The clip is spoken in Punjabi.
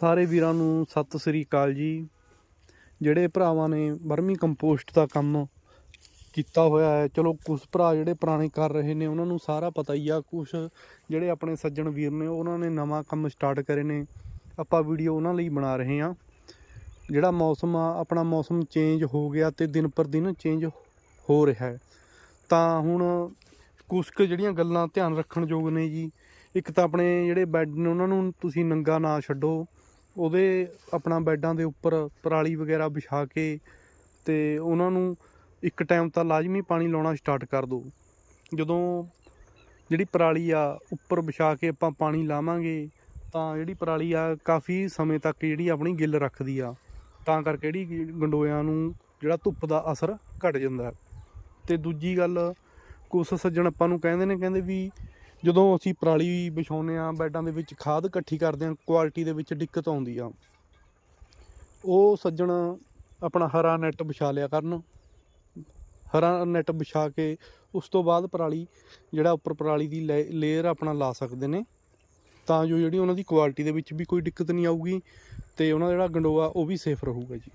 ਸਾਰੇ ਵੀਰਾਂ ਨੂੰ ਸਤਿ ਸ੍ਰੀ ਅਕਾਲ ਜੀ। ਜਿਹੜੇ ਭਰਾਵਾਂ ਨੇ ਵਰਮੀ ਕੰਪੋਸਟ ਦਾ ਕੰਮ ਕੀਤਾ ਹੋਇਆ ਹੈ, ਚਲੋ ਕੁਝ ਭਰਾ ਜਿਹੜੇ ਪੁਰਾਣੇ ਕਰ ਰਹੇ ਨੇ, ਉਹਨਾਂ ਨੂੰ ਸਾਰਾ ਪਤਾ ਹੀ ਆ। ਕੁਝ ਜਿਹੜੇ ਆਪਣੇ ਸੱਜਣ ਵੀਰ ਨੇ, ਉਹਨਾਂ ਨੇ ਨਵਾਂ ਕੰਮ ਸਟਾਰਟ ਕਰੇ ਨੇ। ਆਪਾਂ ਵੀਡੀਓ ਉਹਨਾਂ ਲਈ ਬਣਾ ਰਹੇ ਹਾਂ। ਜਿਹੜਾ ਮੌਸਮ ਆ, ਆਪਣਾ ਮੌਸਮ ਚੇਂਜ ਹੋ ਗਿਆ ਤੇ ਦਿਨ ਪਰ ਦਿਨ ਚੇਂਜ ਹੋ ਰਿਹਾ ਹੈ। ਤਾਂ ਹੁਣ ਕੁਝ ਕੁ ਜਿਹੜੀਆਂ ਗੱਲਾਂ ਧਿਆਨ ਰੱਖਣ ਯੋਗ ਨੇ ਜੀ, ਇੱਕ ਤਾਂ ਆਪਣੇ ਜਿਹੜੇ ਬੈੱਡ ਨੇ, ਉਹਨਾਂ ਨੂੰ ਤੁਸੀਂ ਨੰਗਾ ਨਾ ਛੱਡੋ। ਉਹਦੇ ਆਪਣਾ ਬੈੱਡਾਂ ਦੇ ਉੱਪਰ ਪਰਾਲੀ ਵਗੈਰਾ ਵਿਛਾ ਕੇ ਤੇ ਉਹਨਾਂ ਨੂੰ ਇੱਕ ਟਾਈਮ ਤਾਂ ਲਾਜ਼ਮੀ ਪਾਣੀ ਲਾਉਣਾ ਸਟਾਰਟ ਕਰ ਦਿਓ ਜਦੋਂ ਜਿਹੜੀ ਪਰਾਲੀ ਆ ਉੱਪਰ ਵਿਛਾ ਕੇ ਆਪਾਂ ਪਾਣੀ ਲਾਵਾਂਗੇ, ਤਾਂ ਜਿਹੜੀ ਪਰਾਲੀ ਆ ਕਾਫੀ ਸਮੇਂ ਤੱਕ ਜਿਹੜੀ ਆਪਣੀ ਗਿੱਲ ਰੱਖਦੀ ਆ ਤਾਂ ਕਰਕੇ ਜਿਹੜੀ ਗੰਡੋਇਆਂ ਨੂੰ ਜਿਹੜਾ ਧੁੱਪ ਦਾ ਅਸਰ ਘਟ ਜਾਂਦਾ ਹੈ। ਤੇ ਦੂਜੀ ਗੱਲ, ਕੁਛ ਸੱਜਣ ਆਪਾਂ ਨੂੰ ਕਹਿੰਦੇ ਨੇ, ਕਹਿੰਦੇ ਵੀ ਜਦੋਂ ਅਸੀਂ ਪਰਾਲੀ ਵਿਛਾਉਂਦੇ ਆ ਬੈਡਾਂ ਦੇ ਵਿੱਚ ਖਾਦ ਇਕੱਠੀ ਕਰਦੇ ਆ ਕੁਆਲਿਟੀ ਦੇ ਵਿੱਚ ਦਿੱਕਤ ਆਉਂਦੀ ਆ। ਉਹ ਸੱਜਣ ਆਪਣਾ ਹਰਾ ਨੈਟ ਵਿਛਾ ਲਿਆ ਕਰਨ। ਹਰਾ ਨੈਟ ਵਿਛਾ ਕੇ ਉਸ ਤੋਂ ਬਾਅਦ ਪਰਾਲੀ, ਜਿਹੜਾ ਉੱਪਰ ਪਰਾਲੀ ਦੀ ਲੇਅਰ ਆਪਣਾ ਲਾ ਸਕਦੇ ਨੇ। ਤਾਂ ਜੋ ਜਿਹੜੀ ਉਹਨਾਂ ਦੀ ਕੁਆਲਿਟੀ ਦੇ ਵਿੱਚ ਵੀ ਕੋਈ ਦਿੱਕਤ ਨਹੀਂ ਆਊਗੀ ਤੇ ਉਹਨਾਂ ਦਾ ਜਿਹੜਾ ਗੰਡੋਆ ਉਹ ਵੀ ਸੇਫ ਰਹੂਗਾ ਜੀ।